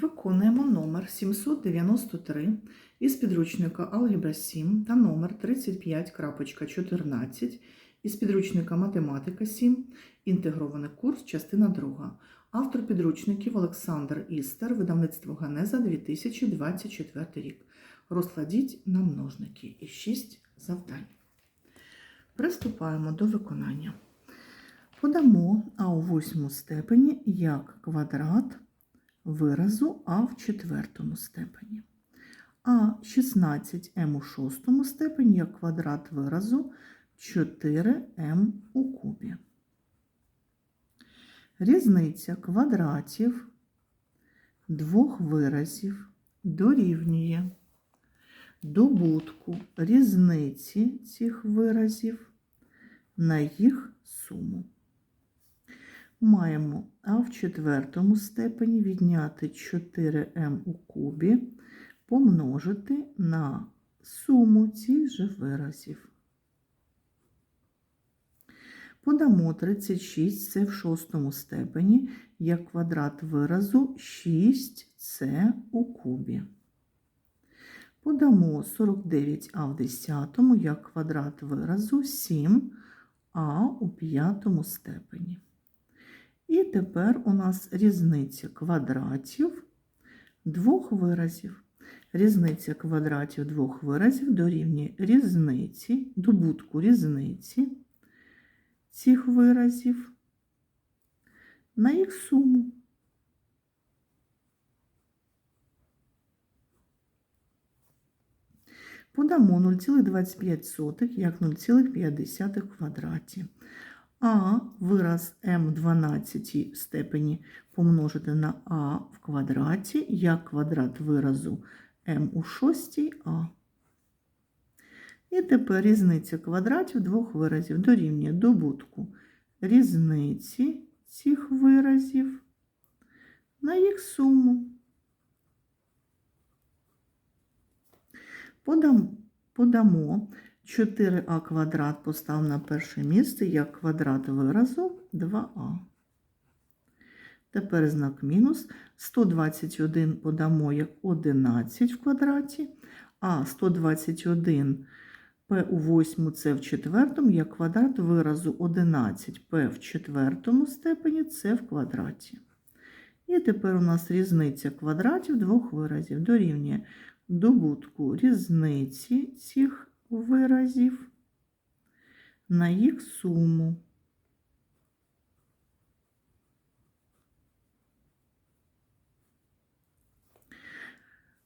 Виконуємо номер 793 із підручника Алгебра 7 та номер 35.14 із підручника Математика 7, інтегрований курс, частина 2. Автор підручників Олександр Істер, видавництво Ганеза 2024 рік. Розкладіть на множники і 6 завдань. Приступаємо до виконання. Подамо А у восьмому степені як квадрат виразу А в четвертому степені. А 16М у шостому степені як квадрат виразу 4М у кубі. Різниця квадратів двох виразів дорівнює добутку різниці цих виразів на їх суму. Маємо А в четвертому степені відняти 4М у кубі, помножити на суму цих же виразів. Подамо 36 це в шостому степені як квадрат виразу 6С у кубі. Подамо 49а в десятому як квадрат виразу 7а у п'ятому степені. І тепер у нас різниця квадратів двох виразів. Різниця квадратів двох виразів дорівнює різниці, добутку різниці цих виразів на їх суму. Подамо 0,25 як 0,5 в квадраті. А вираз m в 12 степені помножити на а в квадраті як квадрат виразу m у 6 а. І тепер різниця квадратів двох виразів дорівнює добутку різниці цих виразів на їх суму. Подам, подамо 4а квадрат постав на перше місце як квадрат виразу 2а. Тепер знак мінус. 121 подамо як 11 в квадраті, а 121 p у восьму це в четвертому як квадрат виразу 11 p в четвертому степені це в квадраті. І тепер у нас різниця квадратів двох виразів дорівнює добутку різниці цих виразів на їх суму.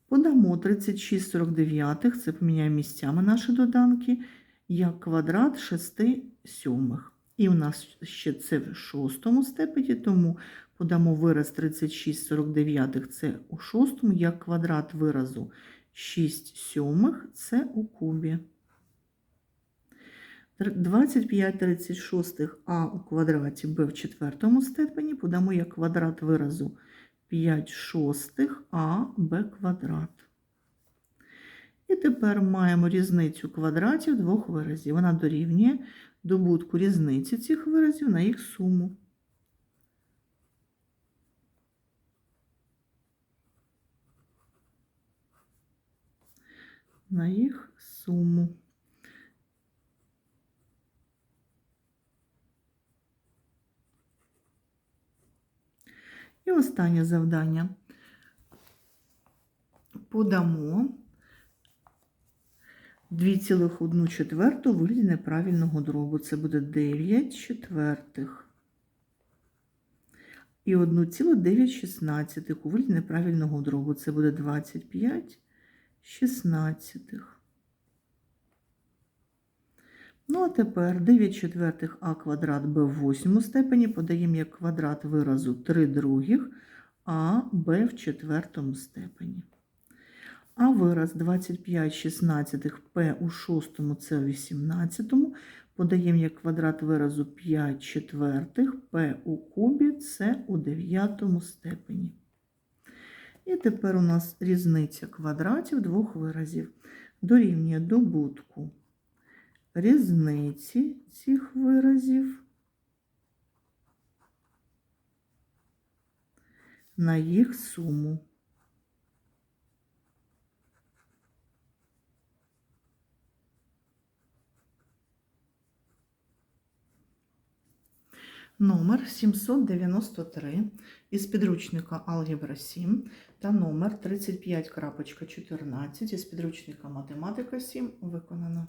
Подамо 36 49, це поміняємо місцями наші доданки, як квадрат 6 сьомих. І у нас ще це в шостому степені, тому подамо вираз 36 49, це у шостому, як квадрат виразу 6 сьомих, це у кубі. 25 36 а у квадраті b в четвертому степені подамо як квадрат виразу 5 шостих а b квадрат. І тепер маємо різницю квадратів двох виразів. Вона дорівнює добутку різниці цих виразів на їх суму. На їх суму. І останнє завдання. Подамо 2,1 четверту вигляді неправильного дробу. Це буде 9 четвертих. І 1,9 шістнадцятих у вигляді неправильного дробу. Це буде 25 шістнадцятих. Ну, а тепер 9 четвертих а квадрат b в восьмому степені подаємо як квадрат виразу 3 других, а b в четвертому степені. А вираз 25 шістнадцятих p у шостому це у 18 подаємо як квадрат виразу 5 четвертих p у кубі це у 9 степені. І тепер у нас різниця квадратів двох виразів дорівнює добутку різниці цих виразів, на їх суму. Номер 793 із підручника Алгебра 7 та номер 35.14 із підручника Математика 7 виконано.